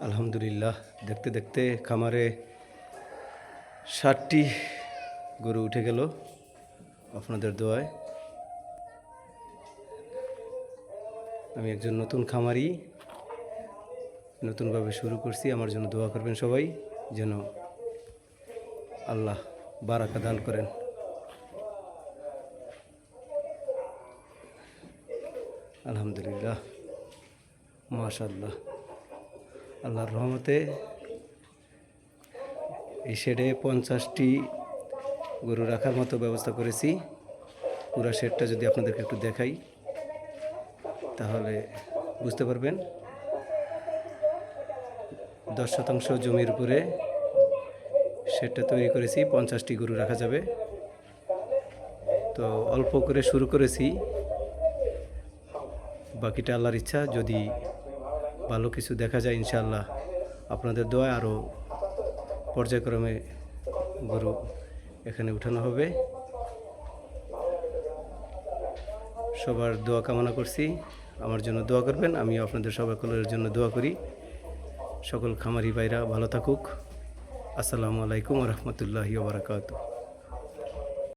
আলহামদুলিল্লাহ, দেখতে দেখতে খামারে ষাটটি গরু উঠে গেল আপনাদের দোয়ায়। আমি একজন নতুন খামারি, নতুনভাবে শুরু করছি, আমার জন্য দোয়া করবেন সবাই, যেন আল্লাহ বারাকা দান করেন। আলহামদুলিল্লাহ মাশাল্লাহ আল্লাহর রহমতে এই শেডে পঞ্চাশটি গরু রাখার মতো ব্যবস্থা করেছি। পুরো শেডটা যদি আপনাদেরকে একটু দেখাই, তাহলে বুঝতে পারবেন। দশ শতাংশ জমির উপরে শেডটা তৈরি করেছি, পঞ্চাশটি গরু রাখা যাবে। তো অল্প করে শুরু করেছি। বাকিটা আল্লাহর ইচ্ছা, যদি ভালো কিছু দেখা যায় ইনশাল্লাহ আপনাদের দোয়া আরও পর্যায়ক্রমে গরু এখানে উঠানো হবে। সবার দোয়া কামনা করছি। আমার জন্য দোয়া করবেন আমি আপনাদের সবাইকের জন্য দোয়া করি। সকল খামারি ভাইরা ভালো থাকুক। আসসালামু আলাইকুম রহমতুল্লাহি বারাকাতু